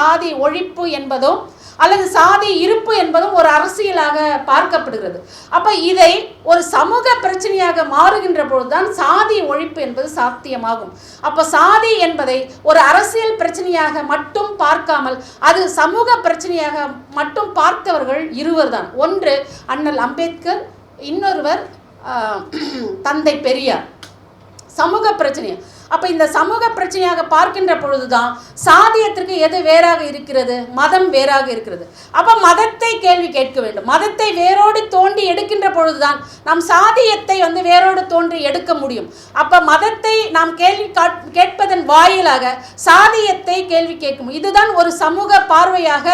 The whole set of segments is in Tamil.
சாதி ஒழிப்பு என்பதும் அல்லது சாதி இருப்பு என்பதும் ஒரு அரசியலாக பார்க்கப்படுகிறது. அப்போ இதை ஒரு சமூக பிரச்சனையாக மாறுகின்ற பொழுதுதான் சாதி ஒழிப்பு என்பது சாத்தியமாகும். அப்போ சாதி என்பதை ஒரு அரசியல் பிரச்சனையாக மட்டும் பார்க்காமல் அது சமூக பிரச்சனையாக மட்டும் பார்த்தவர்கள் இருவர் தான் ஒன்று அண்ணல் அம்பேத்கர் இன்னொருவர் தந்தை பெரியார். சமூக பிரச்சனை அப்போ இந்த சமூக பிரச்சனையாக பார்க்கின்ற பொழுதுதான் சாதியத்திற்கு எது வேறாக இருக்கிறது? மதம் வேறாக இருக்கிறது. அப்போ மதத்தை கேள்வி கேட்க வேண்டும். மதத்தை வேரோடு தோண்டி எடுக்கின்ற பொழுதுதான் நம் சாதியத்தை வந்து வேரோடு தோன்றி எடுக்க முடியும். அப்போ மதத்தை நாம் கேள்வி காட்- கேட்பதன் வாயிலாக சாதியத்தை கேள்வி கேட்கும். இதுதான் ஒரு சமூக பார்வையாக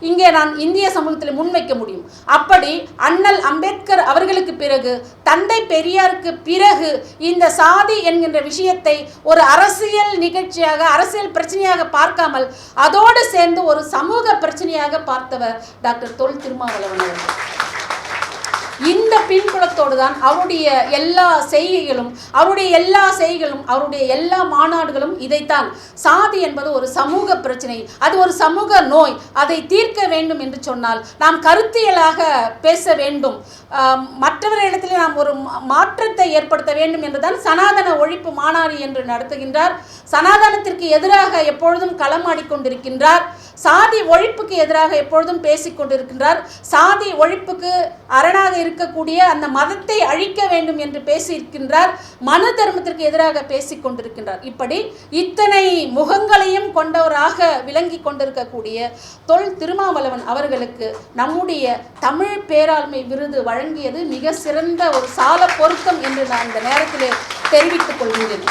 இங்கே நான் இந்திய சமூகத்தில் முன்வைக்க முடியும். அப்படி அண்ணல் அம்பேத்கர் அவர்களுக்கு பிறகு தந்தை பெரியாருக்கு பிறகு இந்த சாதி என்கின்ற விஷயத்தை ஒரு அரசியல் நிகழ்ச்சியாக அரசியல் பிரச்சனையாக பார்க்காமல் அதோடு சேர்ந்து ஒரு சமூக பிரச்சனையாக பார்த்தவர் டாக்டர் தொல் திருமாவளவன் அவர்கள். பின்புலத்தோடு தான் அவருடைய எல்லா செய்கைகளும் அவருடைய எல்லா செய்கைகளும் அவருடைய எல்லா மாநாடுகளும் இதைத்தான். சாதி என்பது ஒரு சமூக பிரச்சனை. அது ஒரு சமூக நோய். அதை தீர்க்க வேண்டும் என்று சொன்னால் நாம் கருத்தியலாக பேச வேண்டும். மற்றவர்களிடத்தில் நாம் ஒரு மாற்றத்தை ஏற்படுத்த வேண்டும் என்றுதான் சனாதன ஒழிப்பு மாநாடு என்று நடத்துகின்றார். சனாதனத்திற்கு எதிராக எப்பொழுதும் களமாடிக்கொண்டிருக்கின்றார் சாதி ஒழிப்புக்கு எதிராக எப்பொழுதும் பேசிக்கொண்டிருக்கின்றார் சாதி ஒழிப்புக்கு அரணாக இருக்கக்கூடிய அந்த மதத்தை அழிக்க வேண்டும் என்று பேசியிருக்கின்றார். மனு தர்மத்திற்கு எதிராக பேசிக் கொண்டிருக்கின்றார். இப்படி இத்தனை முகங்களையும் கொண்டவராக விளங்கி கொண்டிருக்கக்கூடிய தொல் திருமாவளவன் அவர்களுக்கு நம்முடைய தமிழ் பேராண்மை விருது வழங்கியது மிக சிறந்த ஒரு சால பொருத்தம் என்று நான் இந்த நேரத்தில் தெரிவித்துக் கொள்கிறேன்